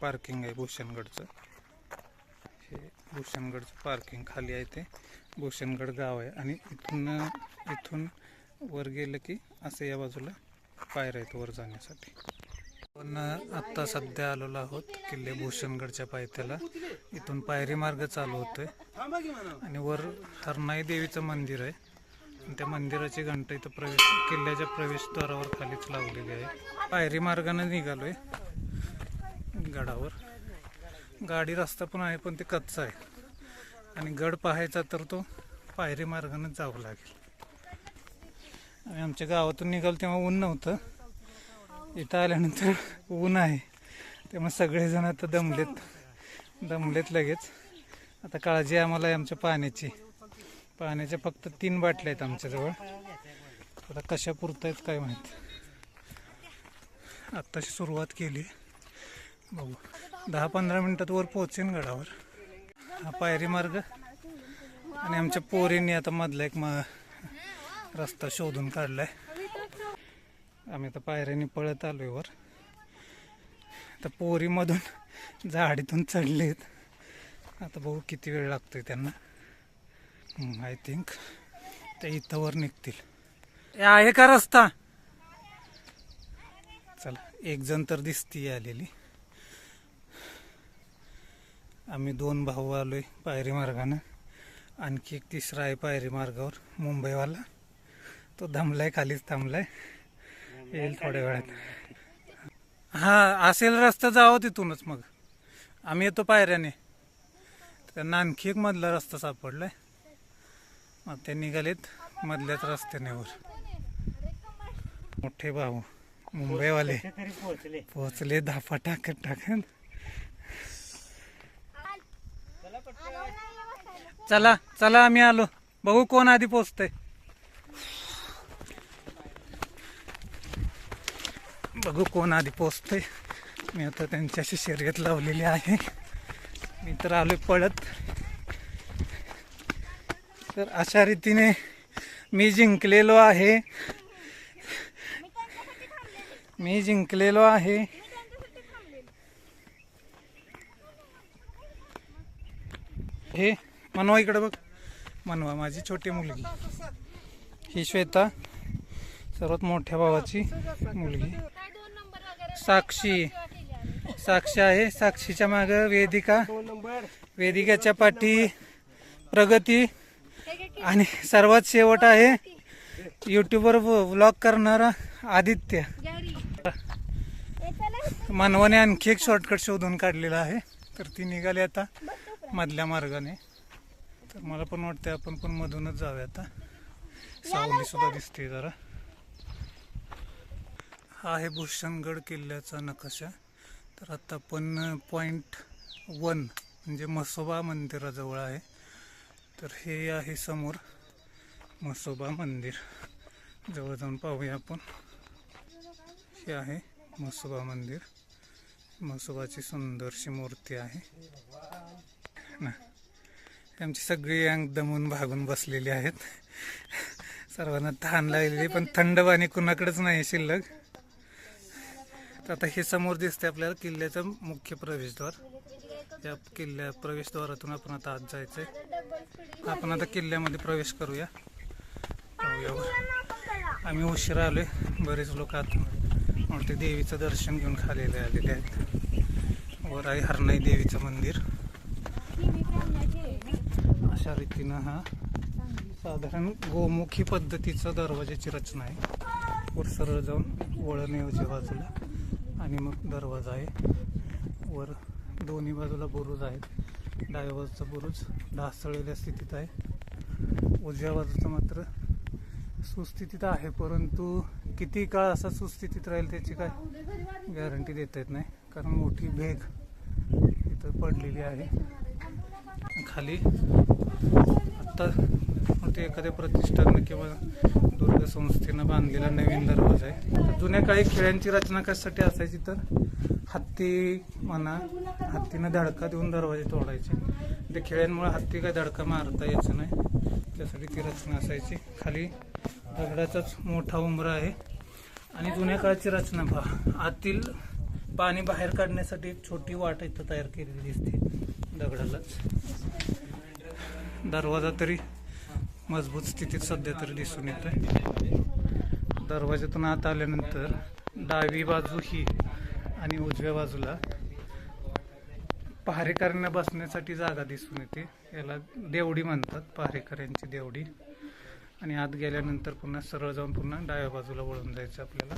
Parking आहे भूषणगडचं. हे भूषणगडचं parking खाली आहे ते. भूषणगड गाव आहे. आणि इथून इथून वर गेलं की असं या बाजूला पायऱ्या आहेत वर जाण्यासाठी. पण आत्ता सध्या आलेलो आहोत किल्ले भूषणगडच्या पायथ्याला. इथून पायरी मार्ग चालू होतोय. आणि वर हरनाई देवीचं मंदिर आहे. आणि त्या मंदिराची घंटा इथं प्रवेश किल्ल्याच्या प्रवेशद्वारावर खालीच लावलेली आहे. पायरी मार्गाने निघालोय. गडावर. गाडी रस्ता पण आहे पण ते कच्चा आहे. आणि गड पाहायचा तर तो पायरी मार्गाने जावं लागेल. आणि आमच्या गावातून निघालो तेव्हा ऊन नव्हतं. इथं आल्यानंतर ऊन आहे. त्यामुळे सगळेजण आता दमलेत. दमलेत लगेच. आता काळजी आम्हाला आहे आमच्या पाण्याची. पाण्याच्या फक्त तीन बाटल्या आहेत आमच्याजवळ. आता कशा पुरतायत काय माहीत. आत्ताशी सुरुवात केली. बघू. दहा पंधरा मिनिटात वर पोहोचेन गडावर. हा पायरी मार्ग. आणि आमच्या पोरींनी आता मधला एक म रस्ता शोधून काढलाय. आम्ही आता पायऱ्याने पळत आलोय वर. आता पोरीमधून झाडीतून चढलेत. आता बघू किती वेळ लागतोय त्यांना. आय थिंक ते इथं वर निघतील. आहे का रस्ता? चला एक जण तर दिसती आलेली. आम्ही दोन भाऊ आलोय पायरी मार्गानं. आणखी एक तिसरा आहे पायरी मार्गावर मुंबईवाला. तो दमलाय खालीच थांबलाय. येईल थोड्या वेळात. हा असेल रस्ता जावं तिथूनच मग. आम्ही येतो पायऱ्याने. त्यांना आणखी एक मधला रस्ता सापडलाय. मग ते निघालेत मधल्याच रस्त्याने वर मोठे भाऊ मुंबईवाले. पोहोचले धापा टाकत टाकत. चला चला आम्ही आलो. बघू कोण आधी पोचतंय. बघू कोण आधी पोचतंय. मी आता त्यांच्याशी शर्यत लावलेली आहे. मी तर आलो पळत. तर अशा रीतीने मी जिंकलेलो आहे. मी जिंकलेलो आहे. हे मनवा इकडे बघ. मनवा माझी छोटी मुलगी. ही श्वेता सर्वात मोठ्या भावाची मुलगी. साक्षी. साक्षी आहे. साक्षीच्या माग वेदिका. वेदिकाच्या पाठी प्रगती. आणि सर्वात शेवट आहे युट्यूबवर व्लॉग करणारा आदित्य. मानवाने आणखी एक शॉर्टकट शोधून काढलेला आहे. तर ती निघाली आता. मधल्या मार्गाने. तर मला पण वाटतं आपण पण मधूनच जाऊया आता. सावली सुद्धा दिसते जरा. हा आहे भूषणगड किल्ल्याचा नकाशा. तर आता पण पॉइंट वन म्हणजे म्हसोबा मंदिराजवळ आहे. तर हे आहे समोर म्हसोबा मंदिर. जवळ जाऊन पाहूया आपण. हे आहे म्हसोबा मंदिर. म्हसोबाची सुंदरशी मूर्ती आहे. ना. आमची सगळी अंग दमून भागून बसलेली आहेत. सर्वांना तहान लागलेली पण थंड पाणी कुणाकडेच नाही शिल्लक. तर आता हे समोर दिसते आपल्याला किल्ल्याचं मुख्य प्रवेशद्वार. या किल्ल्या प्रवेशद्वारातून आपण आता आत जायचंय. आपण आता किल्ल्यामध्ये प्रवेश करूया. पाहूया आम्ही उशिरा आलोय. बरेच लोक आत ते देवीचं दर्शन घेऊन खालेले आलेले आहेत. वर आहे हरणाई देवीचं मंदिर. अशा रीतीनं हा साधारण गोमुखी पद्धतीचं दरवाजाची रचना आहे. वर सरळ जाऊन वळण बाजूला आणि मग दरवाजा आहे. वर दोन्ही बाजूला बुरुज आहेत. डाव्या बाजूचा बुरुज ढासळलेल्या स्थितीत आहे. उजव्या बाजूचा मात्र सुस्थितीत आहे परंतु किती काळ असा सुस्थितीत राहील त्याची काय गॅरंटी देता येत नाही. कारण मोठी भेग इथं पडलेली आहे. खाली आत्ता ते एखाद्या प्रतिष्ठानं किंवा दुर्ग संस्थेनं बांधलेला नवीन दरवाजा आहे. तर जुन्या काळी खेळ्यांची रचना कशासाठी असायची तर हत्ती म्हणा हत्तीनं धडका देऊन दरवाजे तोडायचे. म्हणजे ते खेळ्यांमुळे हत्ती काय धडका मारता यायचं नाही. त्यासाठी ती रचना असायची. खाली दगडाचाच मोठा उंबरा आहे. आणि जुन्या काळची रचना पहा. आतील पाणी बाहेर काढण्यासाठी एक छोटी वाट इथं तयार केलेली दिसते दगडालाच. दरवाजा तरी मजबूत स्थितीत सध्या तरी दिसून येतोय. दरवाज्यातून आत आल्यानंतर डावी बाजू ही आणि उजव्या बाजूला पहारेकऱ्यांना बसण्यासाठी जागा दिसून येते. याला देवडी म्हणतात पहारेकऱ्यांची देवडी. आणि आत गेल्यानंतर पुन्हा सरळ जाऊन पुन्हा डाव्या बाजूला वळून जायचं आपल्याला.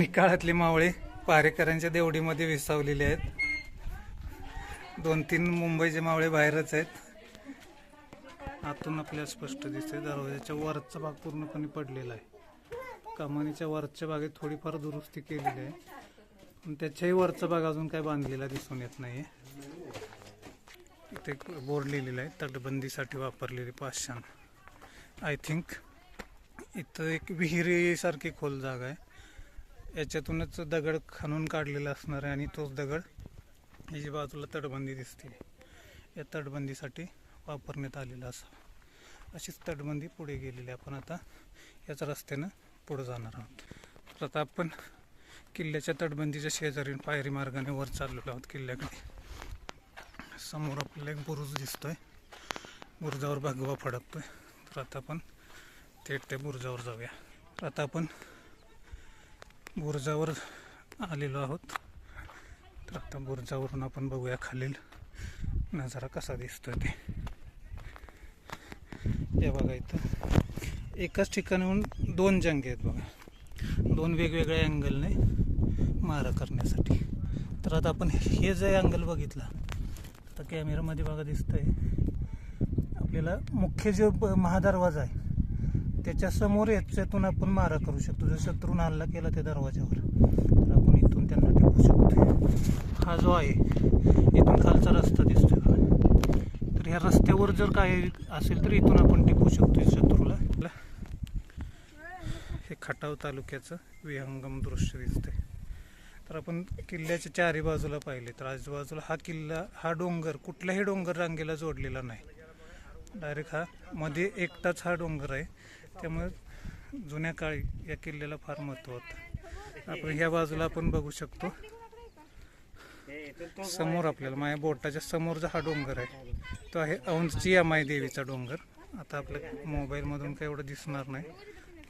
ही काळातले मावळे पहारेकऱ्यांच्या देवडीमध्ये विसावलेले आहेत. दोन तीन मुंबईचे मावळे बाहेरच आहेत. आतून आपल्याला स्पष्ट दिसते दरवाजाच्या वरचा भाग पूर्णपणे पडलेला आहे. कमानीच्या वरच्या भागेत थोडीफार दुरुस्ती केलेली आहे. पण त्याच्याही वरचा भाग अजून काही बांधलेला दिसून येत नाही इथे एक बोर्ड लिहिलेला आहे तटबंदीसाठी वापरलेले पाषाण. आय थिंक इथं एक विहिरीसारखी खोल जागा आहे. याच्यातूनच दगड खणून काढलेला असणार आहे आणि तोच दगड ही जी बाजूला तटबंदी दिसते. या तटबंदीसाठी वापरण्यात आलेला असा अशीच तटबंदी पुढे गेलेली आहे. आपण आता याच रस्त्यानं पुढे जाणार आहोत. तर आता आपण किल्ल्याच्या तटबंदीच्या शेजारी पायरी मार्गाने वर चाललेलो आहोत किल्ल्याकडे. समोर आपल्याला एक बुरुज दिसतोय. बुरुजावर भगवा फडकतोय. तर आता आपण थेट त्या बुरुजावर जाऊया. तर आता आपण बुरुजावर आलेलो आहोत. तर आता बुरजावरून आपण बघूया खालील नजारा कसा दिसतोय ते. हे बघा इथं. एकाच ठिकाणाहून दोन जंगे आहेत बघा. दोन वेगवेगळ्या अँगलने मारा करण्यासाठी. तर आता आपण हे जे अँगल बघितला आता कॅमेरामध्ये बघा दिसतंय आपल्याला मुख्य जो महा महादरवाजा आहे त्याच्यासमोर याच्यातून आपण मारा करू शकतो. जर शत्रून हल्ला केला त्या दरवाज्यावर. इथून त्यांना टिपू शकतो हा जो आहे इथून खालचा रस्ता दिसतोय बघा. तर ह्या रस्त्यावर जर काय असेल तर इथून आपण टिपू शकतो शत्रूला. हे खटाव तालुक्याचं विहंगम दृश्य दिसतंय. तर आपण किल्ल्याच्या चारी बाजूला पाहिले तर आजूबाजूला हा किल्ला हा डोंगर कुठल्याही डोंगर रांगेला जोडलेला नाही. डायरेक्ट हा मध्ये एकटाच हा डोंगर आहे. त्यामुळे जुन्या काळी या किल्ल्याला फार महत्त्व होतं. आपण ह्या बाजूला आपण बघू शकतो. समोर आपल्याला माझ्या बोटाच्या समोरचा हा डोंगर आहे. तो आहे औंधची अमाई देवीचा डोंगर. आता आपल्या मोबाईलमधून काही एवढं दिसणार नाही.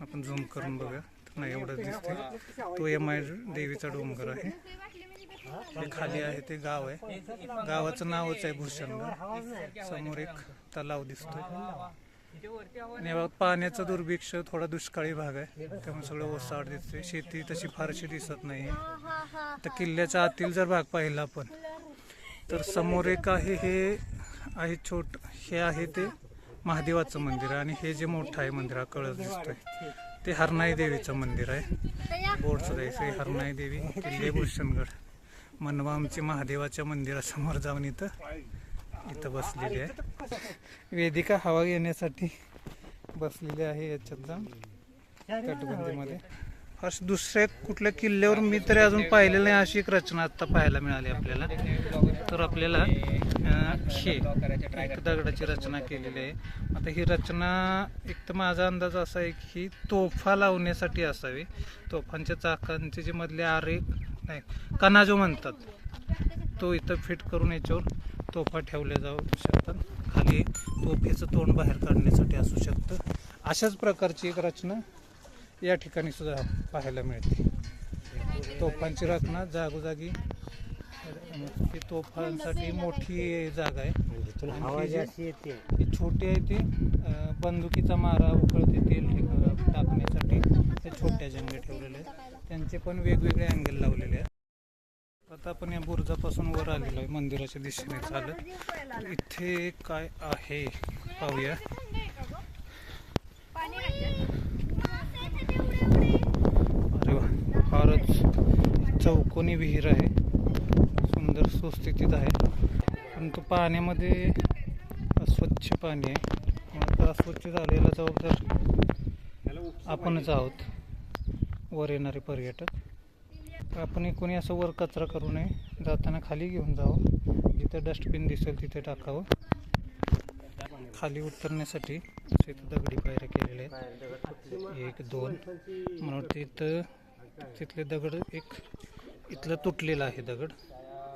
आपण झूम करून बघा नाही एवढं दिसते तो यमाय देवीचा डोंगर आहे. हे खाली आहे ते गाव आहे. गावाचं नावच आहे भूषणगड समोर एक तलाव दिसतोय. पाण्याचा दुर्भिक्ष थोडा दुष्काळी भाग आहे. त्यामुळे सगळं ओसाड दिसते शेती तशी फारशी दिसत नाही. तर किल्ल्याच्या आतील जर भाग पाहिला आपण तर समोर एक आहे हे आहे छोट हे आहे ते महादेवाचं मंदिर आणि हे जे मोठं आहे मंदिर हा कळस दिसतोय. ते हरनाई देवीचं मंदिर आहे. बोर्डचं जायचं हरनाई देवी किल्ले भूषणगड. मनवा आमची महादेवाच्या मंदिरासमोर जाऊन इथं इथं बसलेली आहे. वेदिका हवा घेण्यासाठी बसलेली आहे याच्यात जाऊन तटबंदीमध्ये. असं दुसऱ्या कुठल्या किल्ल्यावर मी तरी अजून पाहिलेलं नाही अशी एक रचना आता पाहायला मिळाली आपल्याला. तर आपल्याला हे एक दगडाची रचना केलेली आहे. आता ही रचना एक तर माझा अंदाज असा आहे की तोफा लावण्यासाठी असावी. तोफांच्या चाकांचे जे मधले आरे नाही कनाजो म्हणतात. तो इथं फिट करून याच्यावर तोफा ठेवल्या जाऊ शकतात. खाली तोफेचं तोंड बाहेर काढण्यासाठी असू शकतं. अशाच प्रकारची एक रचना या ठिकाणी सुद्धा पाहायला मिळते. तोफांची रचना जागोजागी तोफांसाठी मोठी जागा आहे. हे छोटी आहे ती बंदुकीचा मारा उकळते तेल ठेक- टाकण्यासाठी. ते छोट्या जंगे ठेवलेले आहेत. त्यांचे पण वेगवेगळे अँगल आहेत आता आपण या बुरुजापासून वर आलेलो आहे मंदिराच्या दिशेने चालत. तर इथे काय आहे? पाहूया. अरे वा फारच चौकोनी विहीर आहे. सुंदर सुस्थितीत आहे. परंतु पाण्यामध्ये अस्वच्छ पाणी आहे. आता अस्वच्छ झालेला जबाबदार आपणच आहोत. वर येणारे पर्यटक. आपण कोणी असं वर कचरा करू नये. जाताना खाली घेऊन जावं. जिथं डस्टबिन दिसेल तिथे टाकावं. खाली उतरण्यासाठी तिथं दगडी पायऱ्या केलेल्या आहेत. एक दोन. म्हणून तिथं तिथले दगड एक इथलं तुटलेलं आहे दगड.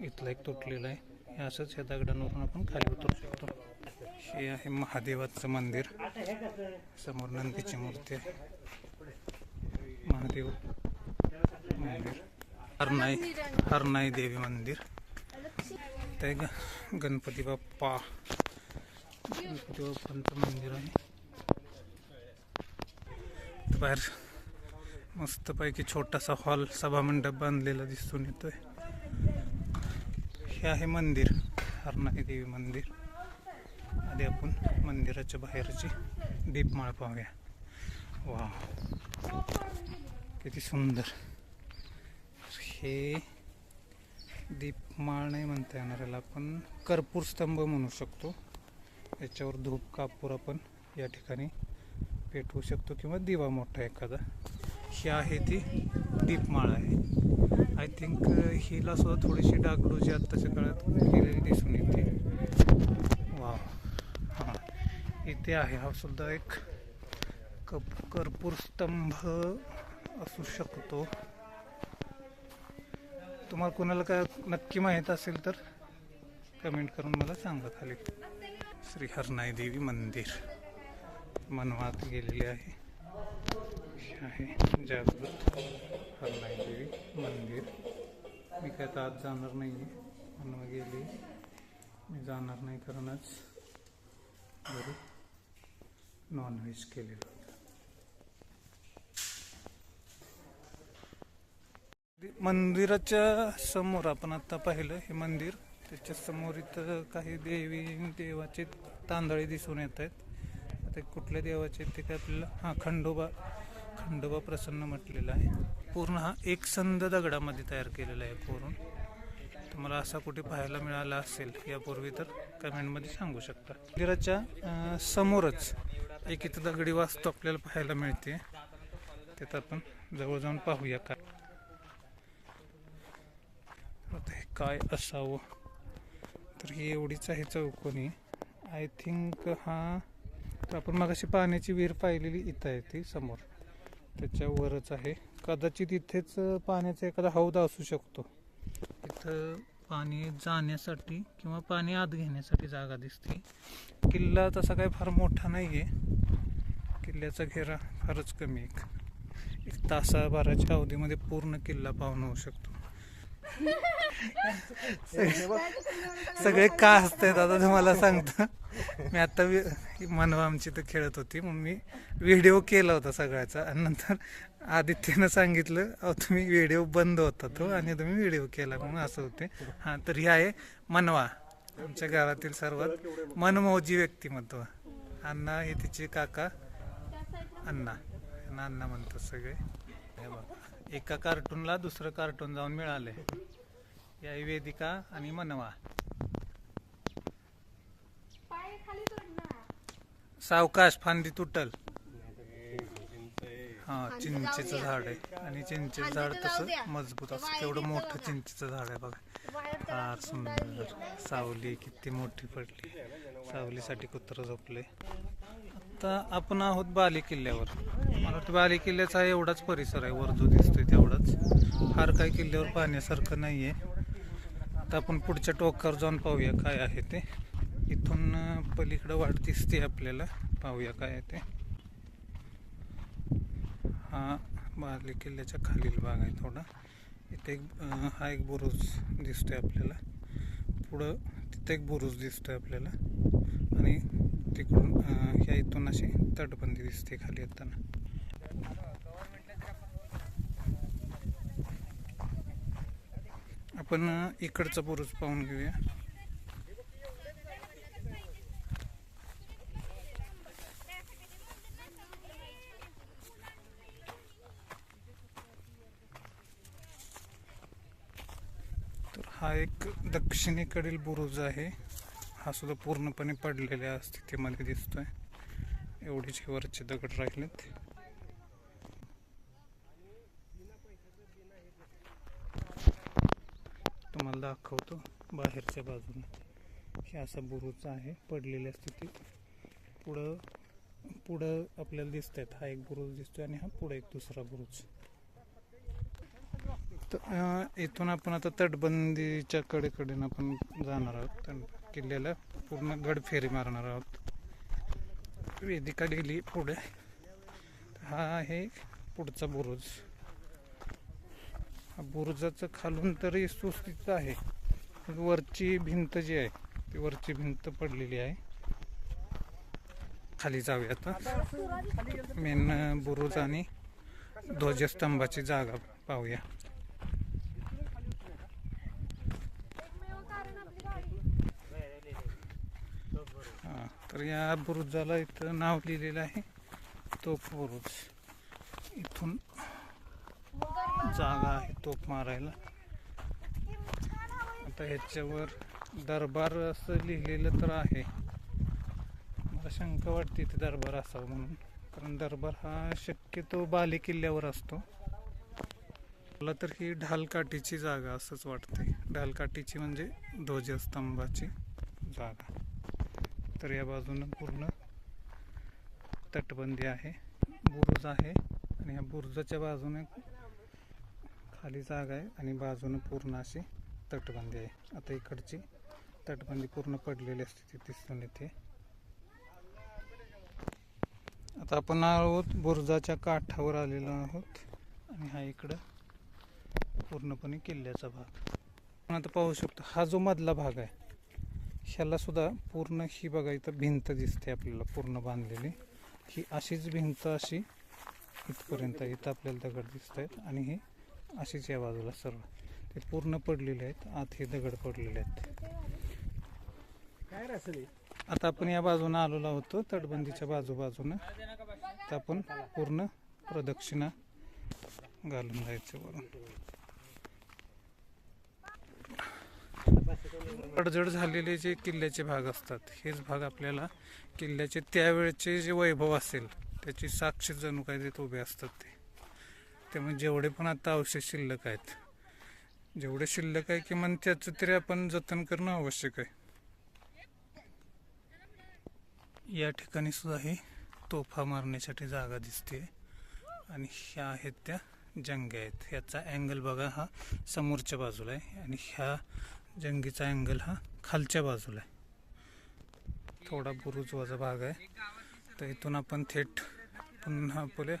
इथलं एक तुटलेलं आहे. हे असंच या दगडांवरून आपण खाली उतरू शकतो. हे आहे महादेवाचं मंदिर. समोर नंदीची मूर्ती आहे. महादेव मंदिर. हरनाई हरनाई देवी मंदिर। ते ग, गणपती बाप्पा। गणपती बाप्पांचं मंदिर इथं बाहेर मस्तपैकी छोटासा हॉल, सभामंडप बांधलेला दिसून येतोय. हे आहे मंदिर हरनाई देवी मंदिर. आधी आपण मंदिराच्या बाहेरची दीपमाळ पाहूया. वा किती सुंदर. हे दीपमाळ नाही म्हणता येणार याला. आपण कर्पूर स्तंभ म्हणू शकतो. याच्यावर धूप कापूर आपण या ठिकाणी पेटवू शकतो किंवा दिवा मोठा एखादा. ही आहे ती दीपमाळ आहे. आय थिंक हिला सुद्धा थोडीशी डागडुजी आत्ताच्या काळात केलेली दिसून येते. वा हां. इथे आहे. हा सुद्धा एक कप कर्पूर स्तंभ असू शकतो. तुम्हाला कोणाला काय नक्की माहीत असेल तर कमेंट करून मला सांगा खाली. श्री हरनाई देवी मंदिर. मनवात गेलेले आहे. आहे. जागृत हरनाई देवी मंदिर. मी काय तर आज जाणार नाही आहे मनवा गेली. मी जाणार नाही कारणच आज घरी नॉनव्हेज केलेलं. मंदिराच्या समोर आपण आता पाहिलं हे मंदिर. त्याच्यासमोर इथं काही देवी देवाचे तांदळे दिसून येत आहेत. आता कुठल्या देवाचे आहेत ते काय आपल्याला हां खंडोबा. खंडोबा प्रसन्न म्हटलेला आहे. पूर्ण हा एक संद दगडामध्ये तयार केलेला आहे पूर्ण. तुम्हाला असा कुठे पाहायला मिळाला असेल यापूर्वी तर कमेंटमध्ये सांगू शकता. मंदिराच्या समोरच एक इथं दगडी वास्तू आपल्याला पाहायला मिळते. त्यात आपण जवळ जाऊन पाहूया काय आता हे काय असावं? तर ही एवढीच आहे चौकोनी. आय थिंक हा तर आपण मगाशी पाण्याची विहीर पाहिलेली इथं आहे ती समोर. त्याच्यावरच आहे. कदाचित इथेच पाण्याचा एखादा हौदा असू शकतो. इथं पाणी जाण्यासाठी किंवा पाणी आत घेण्यासाठी जागा दिसते. किल्ला तसा काही फार मोठा नाही आहे किल्ल्याचा घेरा फारच कमी आहे. एक तासाभराच्या अवधीमध्ये पूर्ण किल्ला पाहून होऊ शकतो. सगळे का हसतायत आता तुम्हाला सांगतो. मी आता वि- मनवा आमची तर खेळत होती मग मी व्हिडिओ केला होता सगळ्याचा. आणि नंतर आदित्यनं सांगितलं अहो तुम्ही व्हिडिओ बंद होता तो आणि तुम्ही व्हिडिओ केला. म्हणून असं होते. हां तर हे आहे मनवा आमच्या गावातील सर्वात मनमोजी व्यक्तिमत्व. अण्णा हे तिचे काका अण्णा. अण्णा म्हणतात सगळे. हे एका कार्टूनला दुसरं कार्टून जाऊन मिळाले या वेदिका आणि मनवा. सावकाश फांदी तुटल. हा चिंचेचं झाड आहे. आणि चिंचेचं झाड तसं मजबूत असं केवढं मोठं चिंचेचं झाड आहे बघा. फार सुंदर. सावली किती मोठी पडली. सावलीसाठी कुत्र झोपले. आता आपण आहोत बाली किल्ल्यावर. मला वाटतं बाली किल्ल्याचा एवढाच परिसर आहे. वर जो दिसतोय तेवढाच. फार काही किल्ल्यावर पाहण्यासारखं नाहीये. आता आपण पुढच्या टोकावर जाऊन पाहूया काय आहे ते. इथून पलीकडं वाट दिसते आपल्याला. पाहूया काय आहे ते. हा बाली किल्ल्याच्या खालील भाग आहे थोडा. इथे एक हा एक बुरुज दिसतोय आपल्याला. पुढं तिथं एक बुरुज दिसतोय आपल्याला. आणि तिकडून ह्या इथून अशी तटबंदी दिसते खाली येताना. आपण इकडचा बुरुज पाहून घेऊया. तर हा एक दक्षिणेकडील बुरुज आहे. हा सुद्धा पूर्णपणे पडलेल्या स्थितीमध्ये दिसतोय. एवढीच वरचे दगड राहिलेत तुम्हाला दाखवतो बाहेरच्या बाजूने. हे असा बुरुज आहे पडलेल्या स्थितीत. पुढं पुढं आपल्याला दिसत आहेत हा एक बुरुज दिसतोय आणि हा पुढं एक दुसरा बुरुज. तर इथून आपण आता तटबंदीच्या कडेकडे आपण जाणार आहोत किल्ल्याला पूर्ण गड फेरी मारणार आहोत. वेदिका गेली पुढे. हा आहे पुढचा बुरुज. बुरुजाचं खालून तरी सुस्थित आहे. वरची भिंत जी आहे ती वरची भिंत पडलेली आहे. खाली जाऊया आता. मेन बुरुज आणि ध्वजस्तंभाची जागा पाहूया. हां तर या बुरुजाला इथं नाव लिहिलेलं आहे तोफ बुरुज. इथून जागा आहे तोप मारायला. आता ह्याच्यावर दरबार असं लिहिलेलं तर आहे. मला शंका वाटते इथे दरबार असावं म्हणून. कारण दरबार हा शक्यतो बाले किल्ल्यावर असतो. मला तर ही ढालकाठीची जागा असंच वाटते. ढालकाठीची म्हणजे ध्वजस्तंभाची जागा. तर या बाजूनं पूर्ण तटबंदी आहे. बुरुज आहे. आणि ह्या बुरुजाच्या बाजूने खाली जागा आहे आणि बाजूनं पूर्ण अशी तटबंदी आहे. आता इकडची तटबंदी पूर्ण पडलेली असते ती दिसून येते. आता आपण आहोत बुरुजाच्या काठावर आलेलो आहोत आणि हा इकडं पूर्णपणे किल्ल्याचा भाग. आपण आता पाहू शकतो हा जो मधला भाग आहे ह्याला सुद्धा पूर्ण ही बघा इथं भिंत दिसते आपल्याला पूर्ण बांधलेली. ही अशीच भिंत अशी इथपर्यंत इथं आपल्याला दगड दिसत आहेत आणि हे अशीच या बाजूला सर्व ते पूर्ण पडलेले आहेत आत हे दगड पडलेले आहेत. काय रे असं आता आपण या बाजूने आलेलो होतो तटबंदीच्या बाजूबाजूनं. तर आपण पूर्ण प्रदक्षिणा घालून जायचं वरून. अडजड झालेले जे किल्ल्याचे भाग असतात हेच भाग आपल्याला किल्ल्याचे त्यावेळचे जे वैभव असेल त्याची साक्ष जणू काय देत उभे असतात ते. त्यामुळे जेवढे पण आता अवशेष शिल्लक आहेत जेवढे शिल्लक आहे किमान त्याचं तरी आपण जतन करणं आवश्यक आहे. या ठिकाणी सुद्धा ही तोफा मारण्यासाठी जागा दिसते. आणि ह्या आहेत त्या जंग्या आहेत. ह्याचा अँगल बघा हा समोरच्या बाजूला आहे. आणि ह्या जंगीचा अँगल हा खालच्या बाजूला आहे. थोडा बुरुजवाचा भाग आहे. तर इथून आपण थेट पुन्हा आपल्या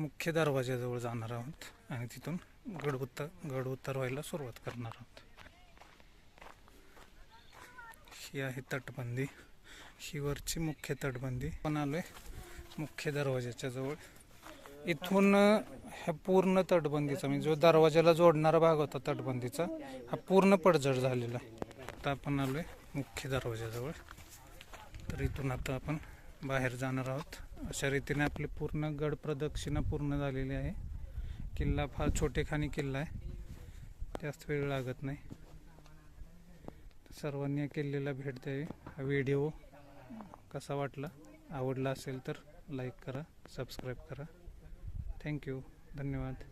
मुख्य दरवाजाजवळ जाणार आहोत आणि तिथून गड उत्तर गड उतरवायला सुरुवात करणार आहोत. ही आहे तटबंदी. ही वरची मुख्य तटबंदी. पण आलोय मुख्य दरवाजाच्या जवळ. इथून ह्या पूर्ण तटबंदीचा म्हणजे जो दरवाजाला जोडणारा भाग होता तटबंदीचा हा पूर्ण पडझड झालेला. आहे. आता आपण आलोय मुख्य दरवाजाजवळ तर इथून आता आपण बाहेर जाणार आहोत. अशा रीतीने आपली पूर्ण गड प्रदक्षिणा पूर्ण झालेली आहे. किल्ला फार छोटेखानी किल्ला आहे. जास्त वेळ लागत नाही. सर्वांनी या किल्ल्याला भेट द्यावी. हा व्हिडिओ कसा वाटला आवडला असेल तर लाईक करा सबस्क्राईब करा. थँक्यू. धन्यवाद.